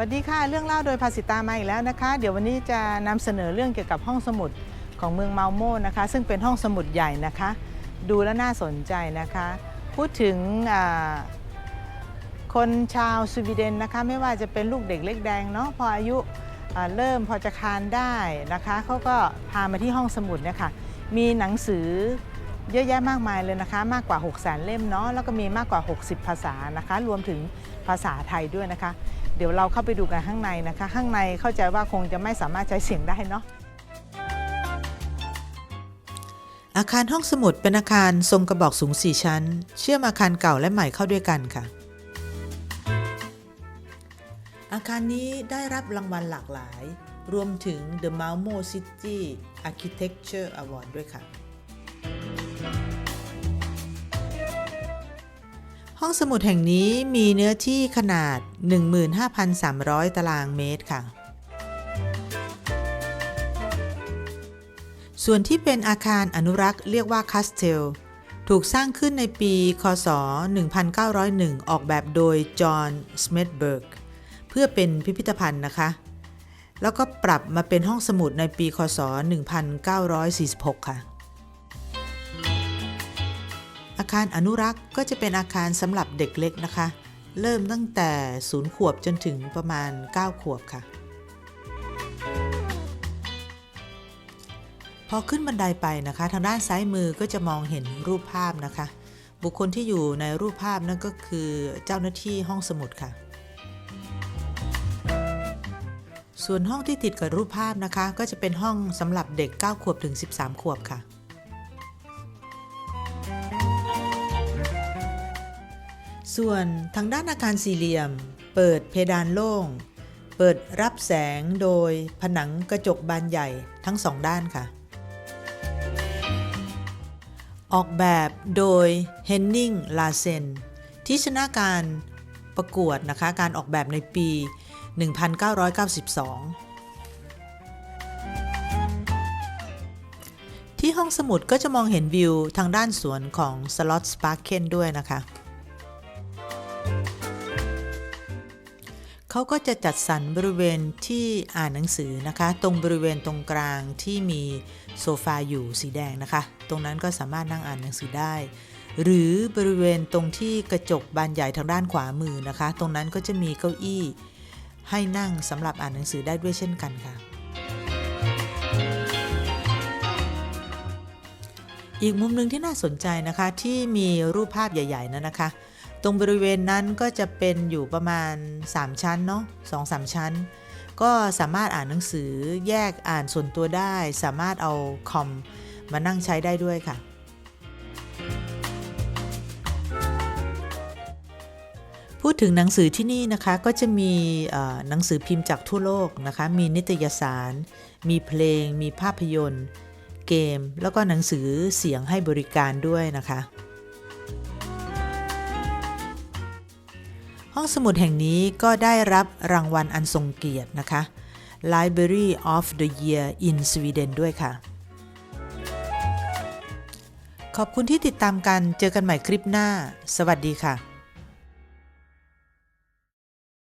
วัสดีค่ะ เรื่องเล่าโดยภาสิตามาอีกแล้วนะคะ เดี๋ยววันนี้จะนำเสนอเรื่องเกี่ยวกับห้องสมุดของเมืองเมาโมนะคะ ซึ่งเป็นห้องสมุดใหญ่นะคะ ดูแล้วน่าสนใจนะคะ พูดถึงคนชาวสวีเดนนะคะ ไม่ว่าจะเป็นลูกเด็กเล็กแดงเนาะพออายุเริ่มพอจะคานได้นะคะเขาก็พามาที่ห้องสมุดเนี่ยค่ะมีหนังสือเยอะแยะมากมายเลยนะคะ มากกว่า 6 0 0 0 0 0เล่มเนาะแล้วก็มีมากกว่า 60 ภาษานะคะ รวมถึงภาษาไทยด้วยนะคะ เดี๋ยวเราเข้าไปดูกันข้างในนะคะ ข้างในเข้าใจว่าคงจะไม่สามารถใช้เสียงได้เนาะอาคารห้องสมุดเป็นอาคารทรงกระบอกสูง 4 ชั้น เชื่อมอาคารเก่าและใหม่เข้าด้วยกันค่ะ อาคารนี้ได้รับรางวัลหลากหลาย รวมถึง The Malmo City Architecture Award ด้วยค่ะ ห้องสมุดแห่งนี้มีเนื้อที่ขนาด 15,300 ตารางเมตรค่ะ ส่วนที่เป็นอาคารอนุรักษ์เรียกว่าคาสเทล ถูกสร้างขึ้นในปี คศ 1901 ออกแบบโดยจอห์น สเมธเบิร์ก เพื่อเป็นพิพิธภัณฑ์นะคะ แล้วก็ปรับมาเป็นห้องสมุดในปี คศ 1946 ค่ะ คารอนุรักษ์ก็จะเป็นอาคารสำหรับเด็กเล็กนะคะ เริ่มตั้งแต่0ขวบจนถึงประมาณ 9 ขวบค่ะ พอขึ้นบันไดไปนะคะ ทางด้านซ้ายมือก็จะมองเห็นรูปภาพนะคะ บุคคลที่อยู่ในรูปภาพนั่นก็คือเจ้าหน้าที่ห้องสมุดค่ะส่วนห้องที่ติดกับรูปภาพนะคะ ก็จะเป็นห้องสำหรับเด็ก 9 ขวบถึง 13 ขวบค่ะ ส่วนทางด้านอาคารสี่เหลี่ยม เปิดเพดานโล่ง เปิดรับแสงโดยผนังกระจกบานใหญ่ทั้งสองด้านค่ะ ออกแบบโดยเฮนนิงลาเซนที่ชนะการประกวดนะคะ การออกแบบในปี 1992 ที่ห้องสมุดก็จะมองเห็นวิวทางด้านสวนของสล็อตสปาร์เคนด้วยนะคะ เขาก็จะจัดสรรบริเวณที่อ่านหนังสือนะคะ ตรงบริเวณตรงกลางที่มีโซฟาอยู่สีแดงนะคะ ตรงนั้นก็สามารถนั่งอ่านหนังสือได้ หรือบริเวณตรงที่กระจกบานใหญ่ทางด้านขวามือนะคะ ตรงนั้นก็จะมีเก้าอี้ ให้นั่งสำหรับอ่านหนังสือได้ด้วยเช่นกันค่ะ อีกมุมหนึ่งที่น่าสนใจนะคะที่มีรูปภาพใหญ่ ๆนั้นนะคะ ตรงบริเวณนั้นก็จะเป็นอยู่ประมาณ 3 ชั้นเนาะสองสามชั้น ก็สามารถอ่านหนังสือแยกอ่านส่วนตัวได้ สามารถเอาคอมมานั่งใช้ได้ด้วยค่ะ พูดถึงหนังสือที่นี่นะคะก็จะมีหนังสือพิมพ์จากทั่วโลกนะคะ มีนิตยสาร มีเพลง มีภาพยนตร์ เกม แล้วก็หนังสือเสียงให้บริการด้วยนะคะ สมุดแห่งนี้ก็ได้รับรางวัลอันทรงเกียรตินะคะ Library of the Year in Sweden ด้วยค่ะ ขอบคุณที่ติดตามกัน เจอกันใหม่คลิปหน้า สวัสดีค่ะ